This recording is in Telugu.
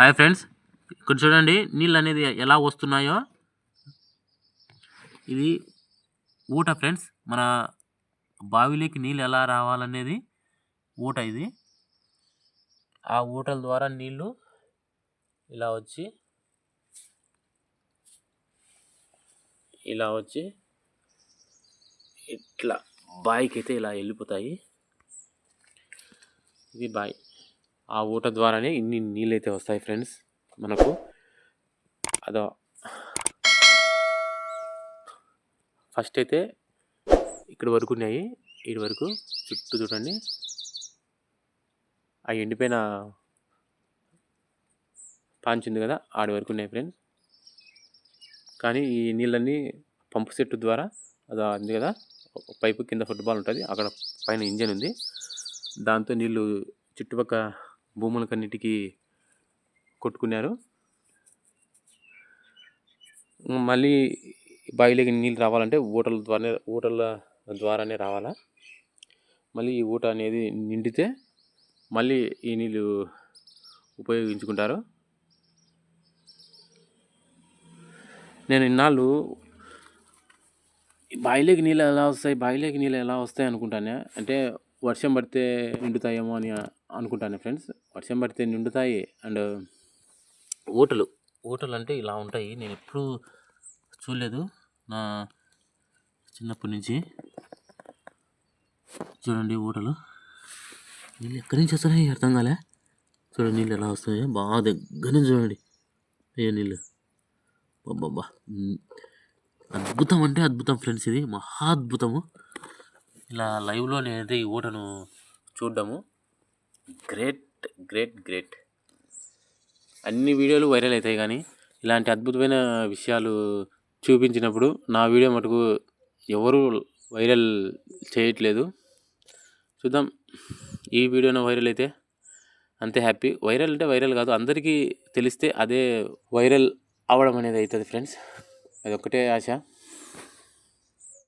హాయ్ ఫ్రెండ్స్ ఇక్కడ చూడండి నీళ్ళు అనేది ఎలా వస్తున్నాయో. ఇది ఊట ఫ్రెండ్స్ మన బావిలోకి నీళ్ళు ఎలా రావాలనేది ఊట ఇది. ఆ ఊటల ద్వారా నీళ్ళు ఇలా వచ్చి ఇలా వచ్చి ఇట్లా బావికి అయితే ఇలా వెళ్ళిపోతాయి. ఇది బావి ఆ ఊట ద్వారానే ఇన్ని నీళ్ళు అయితే వస్తాయి ఫ్రెండ్స్ మనకు. అదో. ఫస్ట్ అయితే ఇక్కడ వరకు ఉన్నాయి. ఇటు వరకు చుట్టూ చూడండి. ఆ ఎండిపోయిన పాంచి ఉంది కదా ఆడి వరకు ఉన్నాయి ఫ్రెండ్స్. కానీ ఈ నీళ్ళన్నీ పంపు సెట్ ద్వారా అది ఉంది కదా పైపు కింద ఫుట్బాల్ ఉంటుంది. అక్కడ పైన ఇంజన్ ఉంది. దాంతో నీళ్ళు చుట్టుపక్కల భూములకన్నిటికీ కొట్టుకున్నారు. మళ్ళీ బావిలోకి నీళ్ళు రావాలంటే ఊటల ద్వారానే ఊటల ద్వారానే రావాలా? మళ్ళీ ఈ ఊట అనేది నిండితే మళ్ళీ ఈ నీళ్ళు ఉపయోగించుకుంటారు. నేను ఇన్నాళ్ళు బావిలోకి నీళ్ళు ఎలా వస్తాయి బావిలోకి నీళ్ళు ఎలా వస్తాయి అనుకుంటానే అంటే వర్షం పడితే నిండుతాయేమో అని అనుకుంటాను ఫ్రెండ్స్. వర్షం పడితే నిండుతాయి అండ్ ఓటలు ఓటలు అంటే ఇలా ఉంటాయి. నేను ఎప్పుడూ చూడలేదు. నా చిన్నప్పటి నుంచి చూడండి ఓటలు నీళ్ళు ఎక్కడి నుంచి వస్తున్నాయి అర్థం కాలే. చూడండి నీళ్ళు ఎలా వస్తున్నాయో. బాగా దగ్గర నుంచి చూడండి. ఏ నీళ్ళు. బాబా అద్భుతం అంటే అద్భుతం ఫ్రెండ్స్ ఇది. మహా అద్భుతము. ఇలా లైవ్లో నేనైతే ఈ ఓటను చూడడము. Great great great. అన్ని వీడియోలు వైరల్ అవుతాయి కానీ ఇలాంటి అద్భుతమైన విషయాలు చూపించినప్పుడు నా వీడియో మటుకు ఎవరు వైరల్ చేయట్లేదు. చూద్దాం. ఈ వీడియోను వైరల్ అయితే అంతే హ్యాపీ. వైరల్ అంటే వైరల్ కాదు అందరికీ తెలిస్తే అదే వైరల్ అవడం అనేది అవుతుంది ఫ్రెండ్స్. అదొక్కటే ఆశ.